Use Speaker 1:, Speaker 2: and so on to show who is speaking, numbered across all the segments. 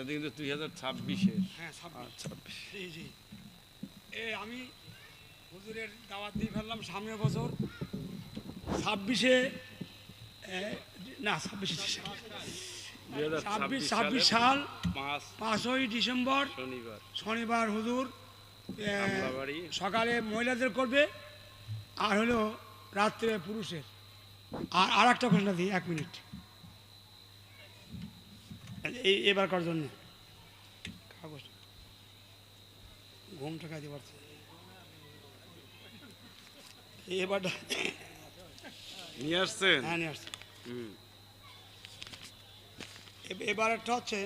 Speaker 1: এটা কিন্তু দুই হাজার ছাব্বিশের।
Speaker 2: হ্যাঁ জি এ আমি হুজুরের দাওয়াত দিয়ে ফেললাম সামনের বছর। ছাব্বিশে না ছাব্বিশে ছাব্বিশ
Speaker 1: ছাব্বিশ সাল
Speaker 2: পাঁচই ডিসেম্বর
Speaker 1: শনিবার।
Speaker 2: শনিবার হুজুর সকালে মহিলাদের করবে আর হলো রাত্রে পুরুষের। আর আর একটা ঘোষণা দিই এক মিনিট। এই এবারকার জন্য? কাগজ। ঘুম টাকা দিতে পারছে এবারটা
Speaker 1: নিয়ে আসছেন?
Speaker 2: হ্যাঁ নিয়ে আসছে।
Speaker 1: হুম।
Speaker 2: এবার একটা হচ্ছে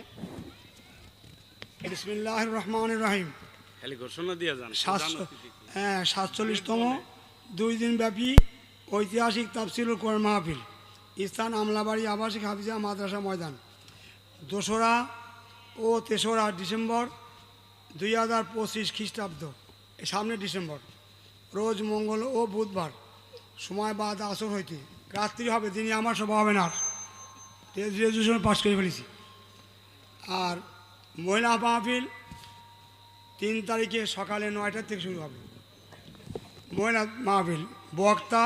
Speaker 2: বিসমিল্লাহ রহমান রাহিম? হ্যাঁ সাতচল্লিশতম দুই দিন ব্যাপী ঐতিহাসিক তাফসিল কোরআন মাহফিল। স্থান আমলাবাড়ি আবাসিক হাফিজা মাদ্রাসা ময়দান। দোসরা ও তেসরা ডিসেম্বর দুই হাজার পঁচিশ খ্রিস্টাব্দ সামনে ডিসেম্বর। রোজ মঙ্গল ও বুধবার সময় বাদ আসর হইতে রাত্রি হবে তিনি আমার সভা হবে না। আর গ্রাজুয়েশন পাস করে ফেলেছি। আর মহিলা মাহফিল তিন তারিখে সকালে নয়টার থেকে শুরু হবে। মহিলা মাহফিল বক্তা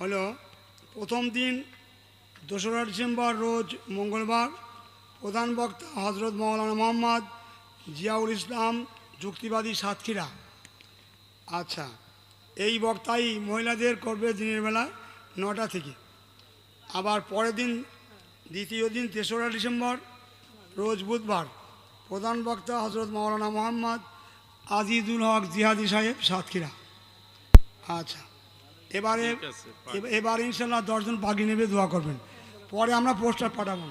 Speaker 2: হলো প্রথম দিন, দোসরা ডিসেম্বর, রোজ মঙ্গলবার প্রধান বক্তা হজরত মৌলানা মোহাম্মদ জিয়াউল ইসলাম যুক্তিবাদী সাতক্ষীরা। আচ্ছা এই বক্তাই মহিলাদের করবে দিনের বেলা নটা থেকে। আবার পরের দিন দ্বিতীয় দিন তেসরা ডিসেম্বর রোজ বুধবার প্রধান বক্তা হজরত মাওলানা মোহাম্মদ আজিজুল হক জিহাদি সাহেব সাতক্ষীরা। আচ্ছা এবারে এব- এবার ইনশাল্লাহ দশজন পাখি নেবে দোয়া করবেন। পরে আমরা পোস্টার পাঠাবো।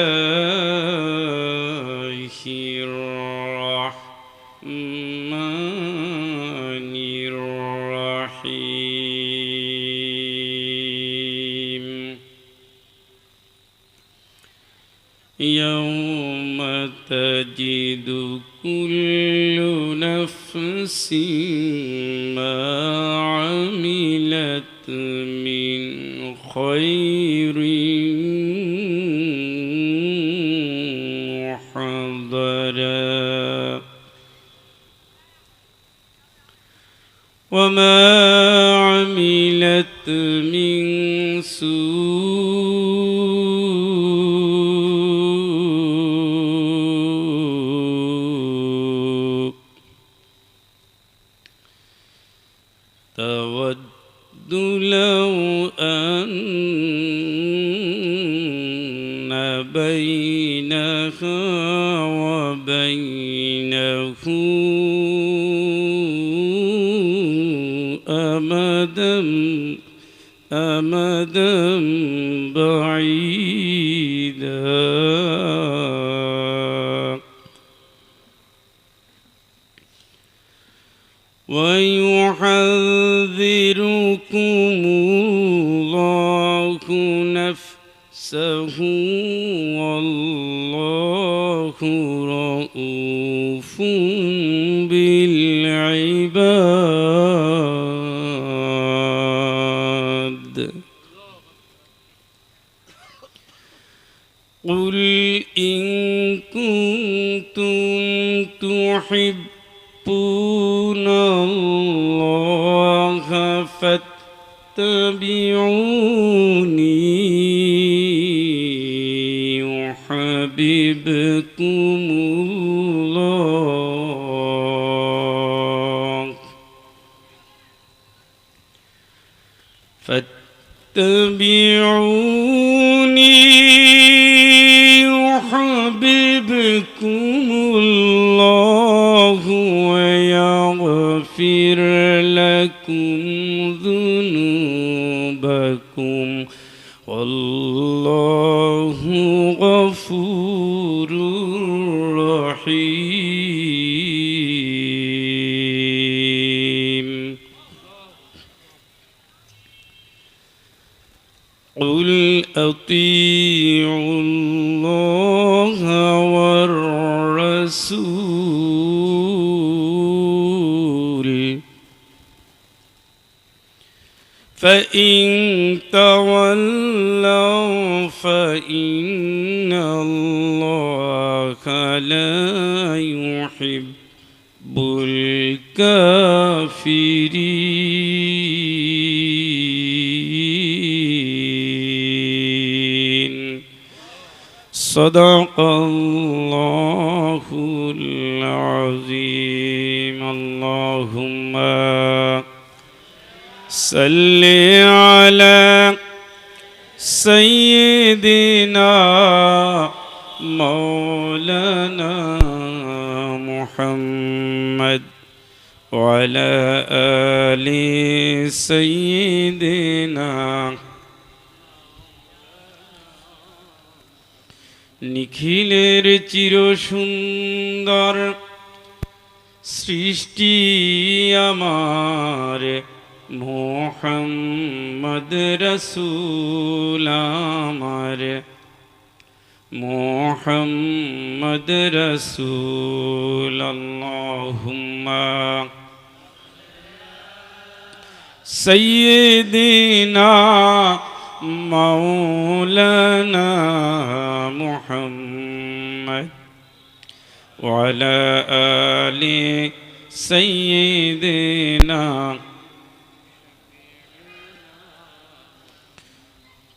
Speaker 3: assim. بالعباد ذنوبكم والله غفور فإن تولوا فإن الله لا يحب الكافرين. صدق الله العظيم. صل على سيدنا مولانا محمد وعلى آل سيدنا নিখিলের চির সুন্দর সৃষ্টি আমার মোহাম্মদ রসুল আমার মোহাম্মদ রসুল আল্লাহুম্মা سيدنا مولانا محمد وعلى آل سيدنا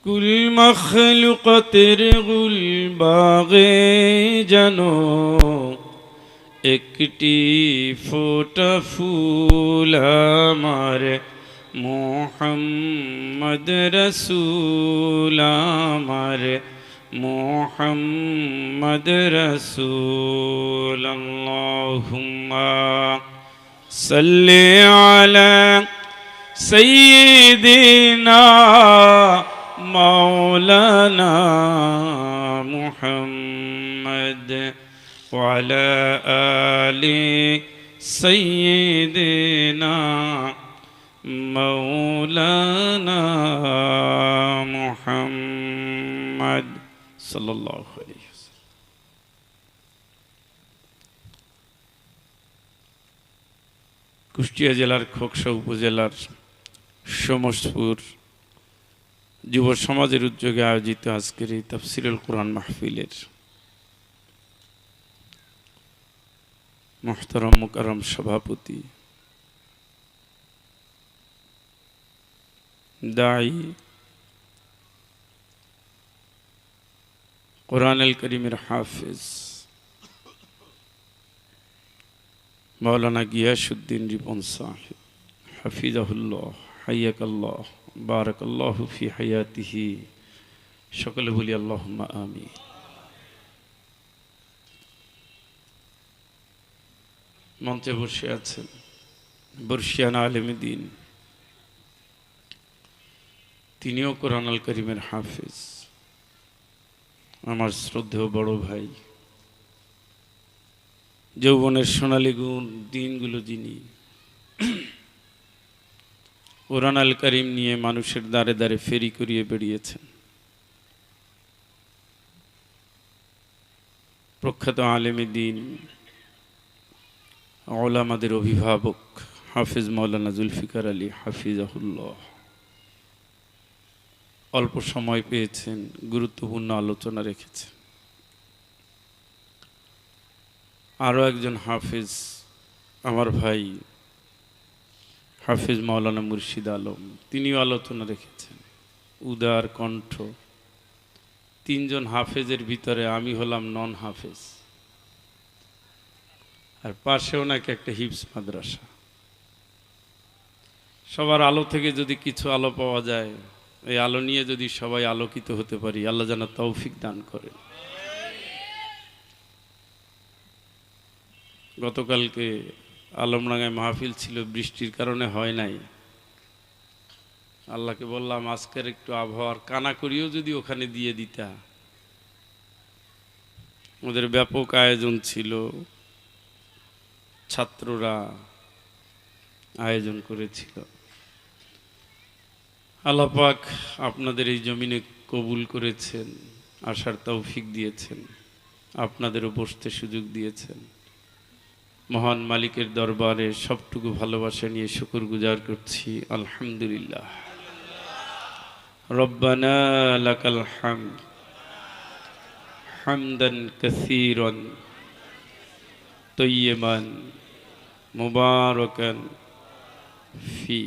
Speaker 3: كل مخلوق ترغو باغي جنو. اكتي فوتا فولا مار محمد رسول مار محمد رسول اللهم صل على سيدنا محمد مولانا محمد وعلى آل سيدنا مولانا محمد صلى الله عليه وسلم কুষ্টিয়া জেলার খোকসা উপজেলার সমসপুর যুব সমাজের উদ্যোগে আয়োজিত আজকের এই তাফসিরুল কোরআন মাহফিলের মোহতারম মুকারম সভাপতি, দায়ী কোরআন আল করিমের হাফিজ মৌলানা গিয়াসুদ্দিন রিপন সাহেব, হাফিজাহুল্লাহ। হাইয়াকাল্লাহ, বারাকাল্লাহ ফি হায়াতিহি। সকলে বলি আল্লাহ আমি মঞ্চে বসে আছেন বর্ষিয়ান আলমদিন তিনিও কোরআন আল করিমের হাফিজ। আমার শ্রদ্ধেয় বড় ভাই। যৌবনের সোনালী গুণ, দিনগুলো যিনি কোরআন আল করিম নিয়ে মানুষের দ্বারে দ্বারে ফেরি করিয়ে বেরিয়েছেন প্রখ্যাত আলেমী দিন, ওলামাদের অভিভাবক হাফিজ মৌলানা জুলফিকার আলী হাফিজাহুল্লাহ। অল্প সময় পেয়েছেন, গুরুত্বপূর্ণ আলোচনা রেখেছেন। আরও একজন হাফিজ, আমার ভাই হাফিজ মাওলানা মুর্শিদ আলম, তিনিও আলোচনা রেখেছেন। উদার কণ্ঠ। তিনজন হাফেজের ভিতরে আমি হলাম নন হাফেজ আর পাশেও নাকি একটা হিপস মাদ্রাসা। সবার আলো থেকে যদি কিছু আলো পাওয়া যায়, এই আলো নিয়ে যদি সবাই আলোকিত হতে পারি, আল্লাহ যেন তৌফিক দান করে গতকালকে আলমডাঙ্গায় মাহফিল ছিল, বৃষ্টির কারণে হয় নাই। আল্লাহকে বললাম, আজকের একটু আবহাওয়ার কানা করিও যদি ওখানে দিয়ে দিতা। ওদের ব্যাপক আয়োজন ছিল। ছাত্ররা আয়োজন করেছিল। আল্লাপাক আপনাদের এই জমিনে কবুল করেছেন, আসার তৌফিক দিয়েছেন, আপনাদেরও বসতে সুযোগ দিয়েছেন। মহান মালিকের দরবারে সবটুকু ভালোবাসা নিয়ে শুকুর গুজার করছি, আলহামদুলিল্লাহ। রব্বানা লাকাল হামদ, হামদান কাসীরান তৈয়বান মুবারকান ফি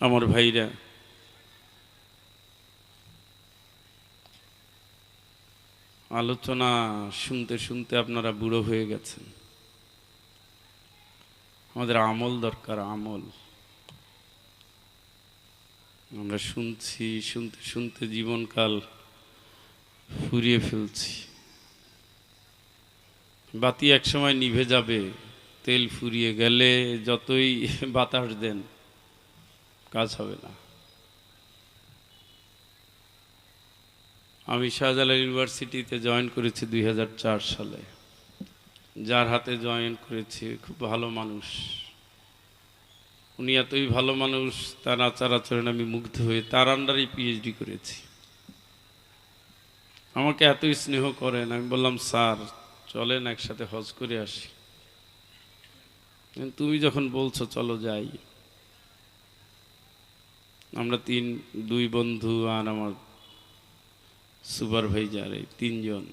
Speaker 3: আমার ভাইরা আলোচনা শুনতে শুনতে আপনারা বুড়ো হয়ে গেছেন। আমাদের আমল দরকার, আমল। আমরা শুনছি, শুনতে শুনতে জীবনকাল ফুরিয়ে ফেলছি। বাতি একসময় নিভে যাবে, তেল ফুরিয়ে গেলে যতই বাতাস দেন, কাজ হবে না। আমি শাহজালাল ইউনিভার্সিটিতে জয়েন করেছি দুই হাজার চার সালে। যার হাতে জয়েন করেছি খুব ভালো মানুষ। উনি এতই ভালো মানুষ, তার আচার আচরণ আমি মুগ্ধ হয়ে তার আন্ডারেই পিএইচডি করেছি। আমাকে এতই স্নেহ করেন, আমি বললাম, স্যার, চলেন একসাথে হজ করে আসি। তুমি যখন বলছো, চলো যাই। আমরা তিন, দুই বন্ধু আর আমার সুপারভাইজার এই তিনজন।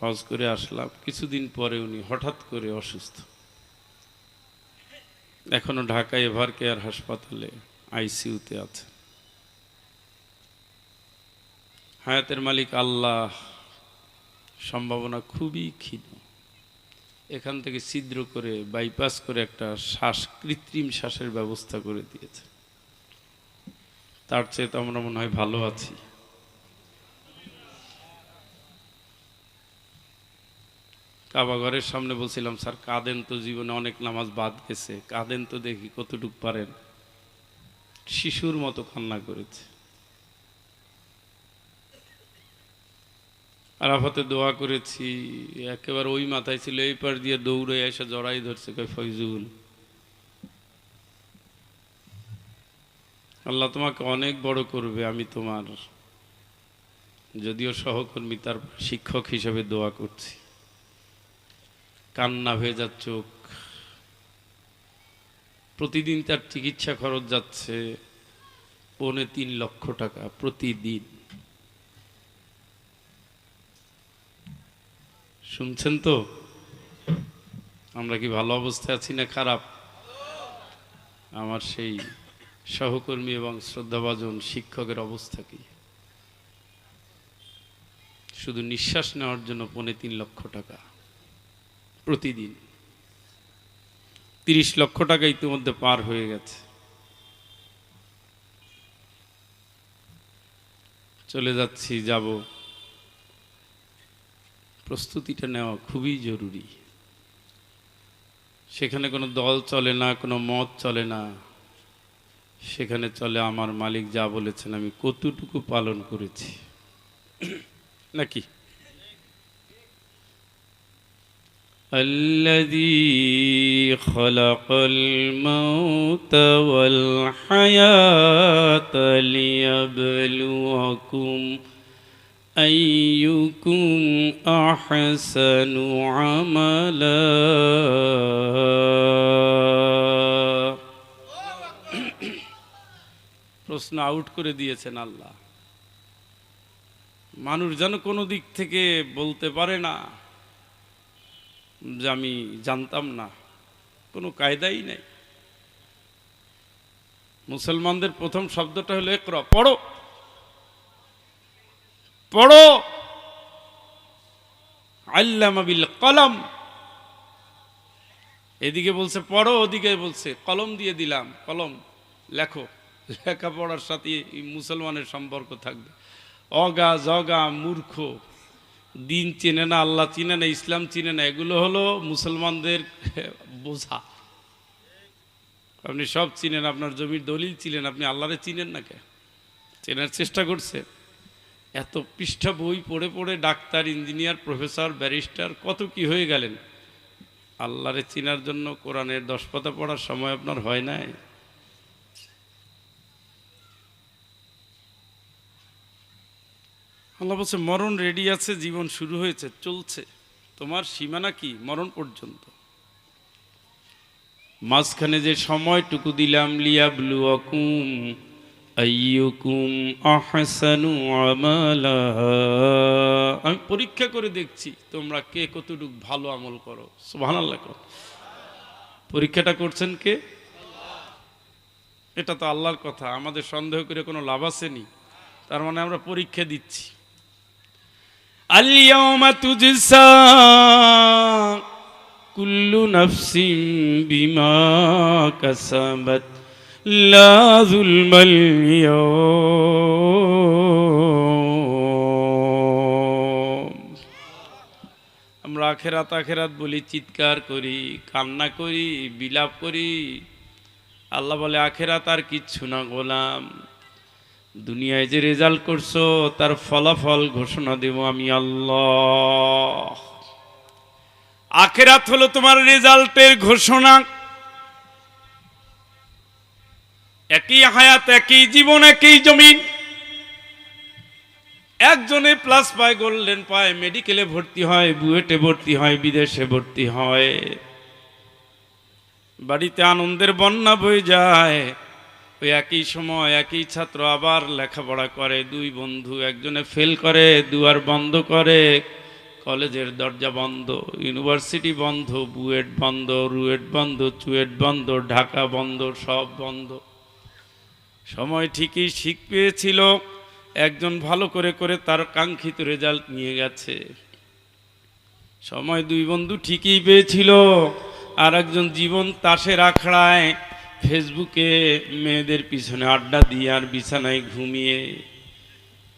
Speaker 3: হজ করে আসলাম। কিছুদিন পরে উনি হঠাৎ করে অসুস্থ। এখনও ঢাকা এভার কেয়ার হাসপাতালে আইসিইউতে আছে। হায়াতের মালিক আল্লাহ সম্ভাবনা খুবই ক্ষীণ। এখান থেকে ছিদ্র করে, বাইপাস করে একটা শ্বাস, কৃত্রিম শ্বাসের ব্যবস্থা করে দিয়েছে। তার চেয়ে তো আমরা মনে হয় ভালো আছি। কাবাঘরের সামনে বলছিলাম, স্যার, কাঁদেন তো, জীবনে অনেক নামাজ বাদ গেছে। কাঁদেন তো দেখি কতটুক পারেন। শিশুর মতো কান্না করেছে। আরাফাতে দোয়া করেছি, একেবারে ওই মাথায় ছিল, এই পার দিয়ে দৌড়ে এসে জড়াই ধরছে, কয় ফৈজুল আল্লাহ তোমাকে অনেক বড় করবে, আমি তোমার, যদিও সহকর্মী তার শিক্ষক হিসেবে দোয়া করছি। কান্না ভেজা চোখ। প্রতিদিন তার চিকিৎসা খরচ যাচ্ছে পৌনে তিন লক্ষ টাকা প্রতিদিন। শুনছেন তো? আমরা কি ভালো অবস্থায় আছি না খারাপ? আমার সেই সহকর্মী এবং শ্রদ্ধাভাজন শিক্ষকের অবস্থা কি? শুধু নিঃশ্বাস নেওয়ার জন্য পৌনে তিন লক্ষ টাকা। প্রতিদিন। তিরিশ লক্ষ টাকা ইতিমধ্যে পার হয়ে গেছে। চলে যাচ্ছি, যাব। প্রস্তুতিটা নেওয়া খুবই জরুরি। সেখানে কোনো দল চলে না, কোনো মত চলে না। সেখানে চলে আমার মালিক যা বলেছেন, আমি কতটুকু পালন করেছি। নাকি? الذي خلق الموت والحياة ليبلوكم أيكم أحسن عملا প্রশ্ন আউট করে দিয়েছেন আল্লাহ মানুষ যেন কোনো দিক থেকে বলতে পারে না যে আমি জানতাম না। কোনো কায়দাই নাই। মুসলমানদের প্রথম শব্দটা হলো একর পড়ো। পড়ো। আল্লামাবিল কলম। এদিকে বলছে, পড়ো, ওদিকে বলছে, কলম দিয়ে দিলাম, কলম। লেখো। লেখাপড়ার সাথে মুসলমানের সম্পর্ক থাকবে। অগা, জগা, মূর্খ। দিন চেনে না, আল্লাহ চিনে না, ইসলাম চিনে না, এগুলো হলো মুসলমানদের বোঝা। আপনি সব চিনেন, আপনার জমির দলিল চিনেন, আপনি আল্লাহরে চিনেন না কে চেনার চেষ্টা করছে। এত পৃষ্ঠা বই পড়ে পড়ে ডাক্তার, ইঞ্জিনিয়ার, প্রফেসর, ব্যারিস্টার, কত কি হয়ে গেলেন? আল্লাহরে চিনার জন্য কোরআনের দশ পাতা পড়ার সময় আপনার হয় নাই? আল্লাহ বলছে, মরণ রেডি আছে, জীবন শুরু হয়েছে, চলছে। তোমার সীমানা কি? মরণ পর্যন্ত। মাঝখানে যে সময়টুকু দিলাম, লিয়াবলুয়াকুম আইয়ুকুম আহসানু আমালা। আমি পরীক্ষা করে দেখছি, তোমরা কে কতটুকু ভালো আমল করো। সুবহানাল্লাহ পরীক্ষাটা করছেন কে? এটা তো আল্লাহর কথা, আমাদের সন্দেহ করে কোনো লাভ আসেনি। তার মানে আমরা পরীক্ষা দিচ্ছি। আলিয়াউমা তুজসা কুল্লু নাফসিন বিমা কাসাবাত লা যুলমাল ইয়াউম আমরা আখেরাত আখেরাত বলি, চিৎকার করি, কান্না করি, বিলাপ করি। আল্লাহ বলে, আখেরাত আর কিচ্ছু না গোলাম। দুনিয়ায় যে রেজাল্ট করছ, তার ফলাফল ঘোষণা দেব আমি আল্লাহ। আখেরাত হলো তোমার রেজাল্টের ঘোষণা। একই হায়াত, একই জীবন, একই জমিন। একজনে প্লাস পায় গোল্ডেন পায় মেডিকেলে ভর্তি হয়, বুয়েটে ভর্তি হয়, বিদেশে ভর্তি হয়। বাড়িতে আনন্দের বন্যা বয়ে যায় ওই একই সময়, একই ছাত্র আবার লেখাপড়া করে, দুই বন্ধু একজনে ফেল করে, দুয়ার বন্ধ করে, কলেজের দরজা বন্ধ ইউনিভার্সিটি বন্ধ, বুয়েট বন্ধ, রুয়েট বন্ধ, চুয়েট বন্ধ, ঢাকা বন্ধ, সব বন্ধ। সময় ঠিকই শিখ পেয়েছিল, একজন ভালো করে করে তার কাঙ্ক্ষিত রেজাল্ট নিয়ে গেছে। সময় দুই বন্ধু ঠিকই পেয়েছিল আর একজন জীবন তাসের আখড়ায় ফেসবুকে মেয়েদের পিছনে আড্ডা দিয়ে আর বিছানায় ঘুমিয়ে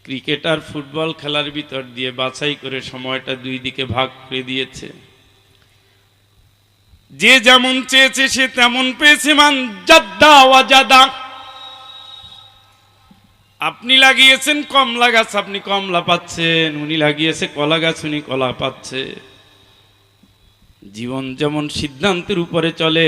Speaker 3: ক্রিকেট আর ফুটবল খেলার ভিতর দিয়ে বাছাই করে সময়টা দুই দিকে ভাগ করে দিয়েছে। যে যেমন চেয়েছে সে তেমন পেয়েছে মান জাদ্দা আপনি লাগিয়েছেন, কমলা গাছ আপনি কমলা পাচ্ছেন, উনি লাগিয়েছে, কলা গাছ উনি কলা পাচ্ছে। জীবন যেমন সিদ্ধান্তের উপরে চলে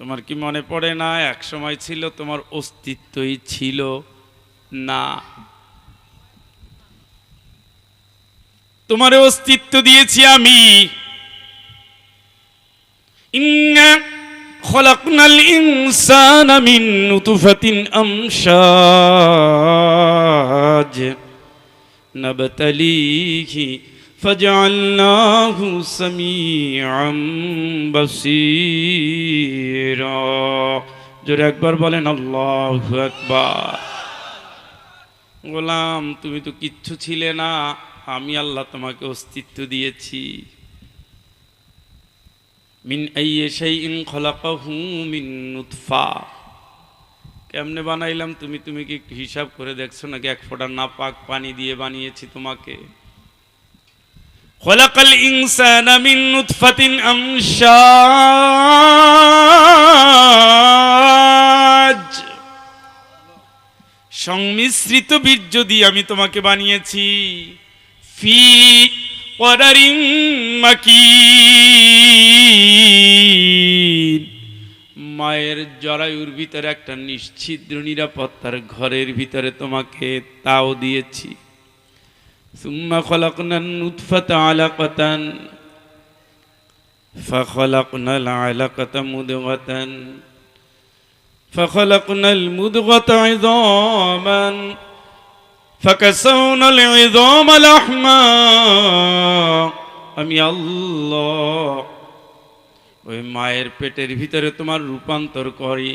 Speaker 3: তোমার কি মনে পড়ে না? এক সময় ছিল তোমার অস্তিত্বই ছিল না। তোমার অস্তিত্ব দিয়েছি আমি। খলাকনাল ইনসানা মিন নুতফাতিন আমশাজ। নাবতালিহি ফাজআলনাহু সামিআম বাসীরা জোরে একবার বলেন, আল্লাহু আকবার। গোলাম, তুমি তো কিচ্ছু ছিলে না, আমি আল্লাহ তোমাকে অস্তিত্ব দিয়েছি। মিন শাইইন খলাকাহু মিন নুতফা। কেমনে বানাইলাম তুমি? তুমি কি একটু হিসাব করে দেখছ নাকি? এক ফোঁটা নাপাক পানি দিয়ে বানিয়েছি তোমাকে। খলাকাল ইনসানা মিন নুতফাতিন আমশাজ। সংমিশ্রিত বীর্য দিয়ে আমি তোমাকে বানিয়েছি। ফি করারিং মাকিন। মায়ের জরায়ুর ভিতরে একটা নিশ্ছিদ্র নিরাপত্তার ঘরের ভিতরে তোমাকে তাও দিয়েছি। ثم خلقنا النطفة علقة فخلقنا العلقة مضغة فخلقنا المضغة عظاما فكسونا العظام لحما আমি আল্লাহ ওই মায়ের পেটের ভিতরে তোমার রূপান্তর করে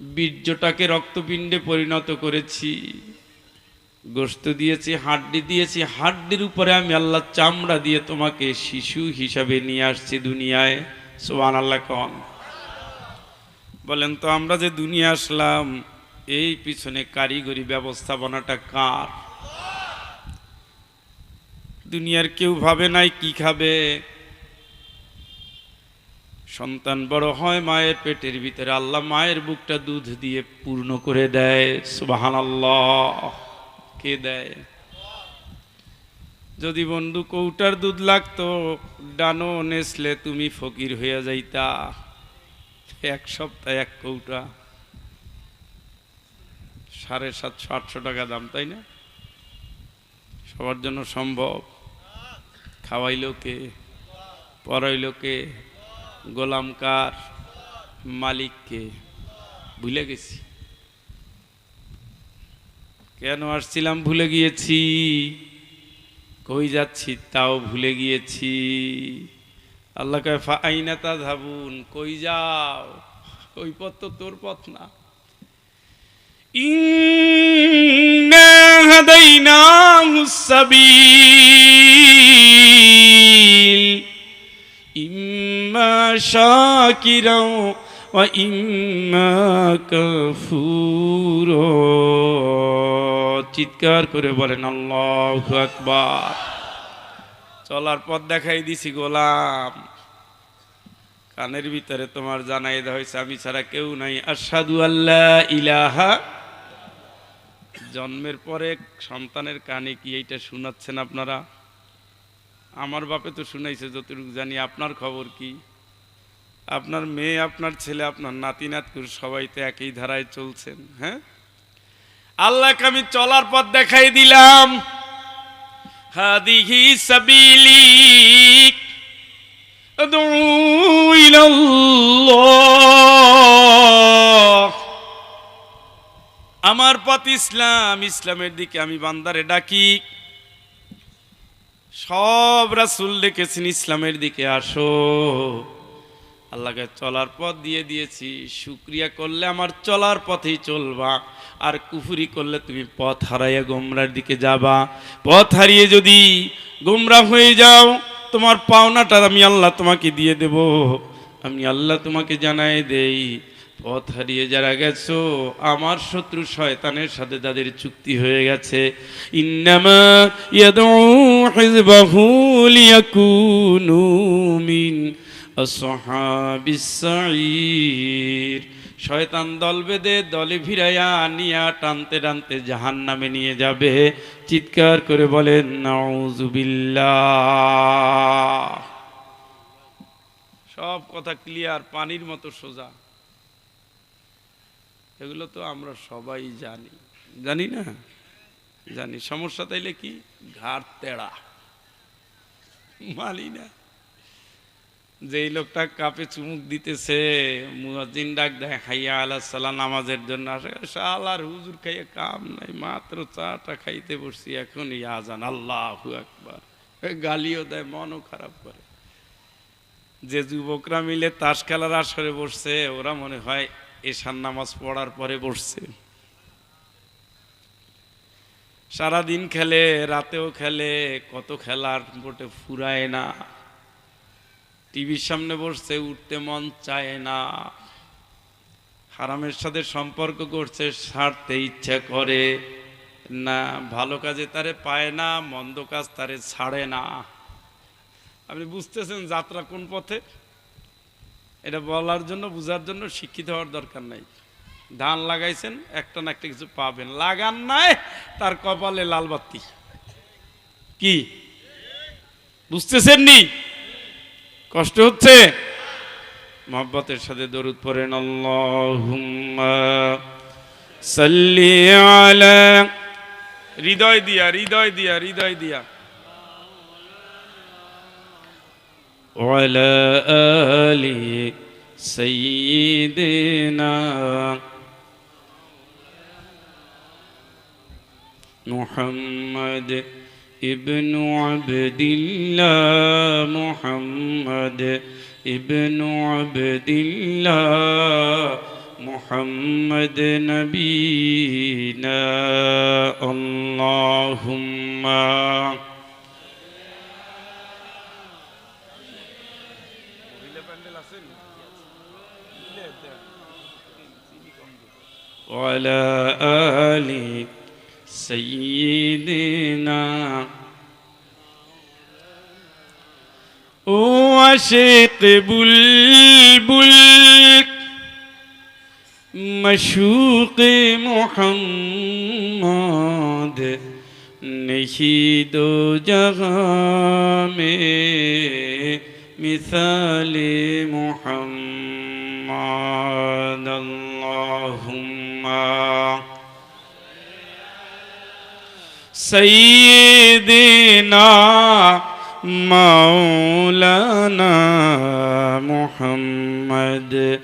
Speaker 3: বীর্যটাকে রক্তপিণ্ডে পরিণত করেছি গোস্ত দিয়েছি, হাড্ডি দিয়েছি, হাড্ডির উপরে আমি আল্লাহ চামড়া দিয়ে তোমাকে শিশু হিসাবে নিয়ে আসছি দুনিয়ায়। সোহান আল্লাহ কন। বলেন তো, আমরা যে দুনিয়া আসলাম, এই পিছনে কারিগরি ব্যবস্থাপনাটা কার? দুনিয়ার কেউ ভাবে নাই কি খাবে? সন্তান বড় হয় মায়ের পেটের ভিতরে, আল্লাহ মায়ের বুকটা দুধ দিয়ে পূর্ণ করে দেয় সুবাহান আল্লাহ কে দেয়। যদি বন্ধু কৌটার দুধ লাগতো, ডানো নেসলে তুমি ফকির হইয়া যাইতা। এক সপ্তাহ এক কৌটা। সাড়ে সাতশো, আটশো টাকা দাম, তাই না? সবার জন্য সম্ভব। খাওয়াইলো কে? পড়াইলো কে? গোলাম কার? মালিককে ভুলে গেছি। কেন আসছিলাম ভুলে গিয়েছি? কই যাচ্ছি তাও ভুলে গিয়েছি। আল্লাহ কয় আইনা তা ধাবুন কই যাও? ওই পথ তো তোর পথ না। ইম্মা শাকিরাও চিৎকার করে বলেন, আল্লাহ আকবার। চলার পথ দেখাই দিছি, গোলাম। কানের ভিতরে তোমার জানাই দেওয়া হয়েছে, আমি ছাড়া কেউ নাই। আসাদু আল্লাহ ইলাহা। জন্মের পরে সন্তানের কানে কি এইটা শোনাচ্ছেন আপনারা? আমার বাপে তো শুনাইছে, যতটুকু জানি। আপনার খবর কি? আপনার মেয়ে, আপনার ছেলে, আপনার নাতি নাতকুর সবাই তো একই ধারায় চলছেন হ্যাঁ? আল্লাহকে আমি চলার পথ দেখাই দিলাম। সাবিলি আমার পথ ইসলাম, ইসলামের দিকে আমি বান্দারে ডাকি। সব রাসুল ডেকেছেন ইসলামের দিকে, আসো। আল্লাহকে চলার পথ দিয়ে দিয়েছি। শুক্রিয়া করলে আমার চলার পথেই চলবা। আর কুফুরি করলে তুমি পথ হারাইয়া গোমরার দিকে যাবা। পথ হারিয়ে যদি গোমরা হয়ে যাও, তোমার পাওনাটা আমি আল্লাহ তোমাকে দিয়ে দেব। আমি আল্লাহ তোমাকে জানাই দেই, পথ হারিয়ে যারা গেছো, আমার শত্রু শয়তানের সাথে তাদের চুক্তি হয়ে গেছে। ইন্নামা ইয়াদউ হিজবাহু লিয়াকুনু মিন সাঈর শয়তান দল বেঁধে দলে ভিড়াইয়া নিয়া টানতে টানতে জাহান নামে নিয়ে যাবে। চিৎকার করে বলেন নাউজুবিল্লাহ সব কথা ক্লিয়ার, পানির মতো সোজা। এগুলো তো আমরা সবাই জানি। জানি না? জানি। সমস্যা তাইলে কি? ঘাট তেড়া মালি না। যেই লোকটা কাপে চুমুক দিতেছে, মুয়াজ্জিন ডাক দেয়, হাইয়া আল্লাহ সাল্লাহ নামাজের জন্য আসে। শালার হুজুর খাইয়ে কাম নাই, মাত্র চাটা খাইতে বসছি এখন আজান আল্লাহ একবার গালিও দেয়, মনও খারাপ করে। যে যুবকরা মিলে তাস খেলার আসরে বসছে, ওরা মনে হয় এশার নামাজ পড়ার পরে বসছে। সারাদিন খেলে, রাতেও খেলে, কত খেলার বোটে ফুরায় না। টিভির সামনে বসছে, উঠতে মন চায় না। হারামের সাথে সম্পর্ক করছে, সারতে ইচ্ছা করে না। ভালো কাজে তারে পায় না, মন্দ কাজ তারে ছাড়ে না। আপনি বুঝতেছেন যাত্রা কোন পথে? এটা বলার জন্য, বুঝার জন্য শিক্ষিত হওয়ার দরকার নাই। ধান লাগাইছেন, একটা না একটা কিছু পাবেন। লাগান নাই, তার কপালে লাল বাতি। কি? বুঝতেছেন নি? কষ্ট হচ্ছে? মহব্বতের সাথে দরুদ পড়েন, আল্লাহুম্মা সাল্লি আলা হৃদয় দিয়া হৃদয় দিয়া হৃদয় দিয়া। ওয়ালা আলি সাইয়্যিদিনা মুহাম্মদ ابن عبد الله محمد ابن عبد الله محمد نبينا. اللهم وعلى آل سيدنا وشيق بلبل مشوق محمد نشيد دو مثال محمد اللهم سيدنا مولانا محمد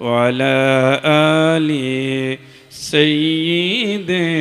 Speaker 3: وعلى آل سيدنا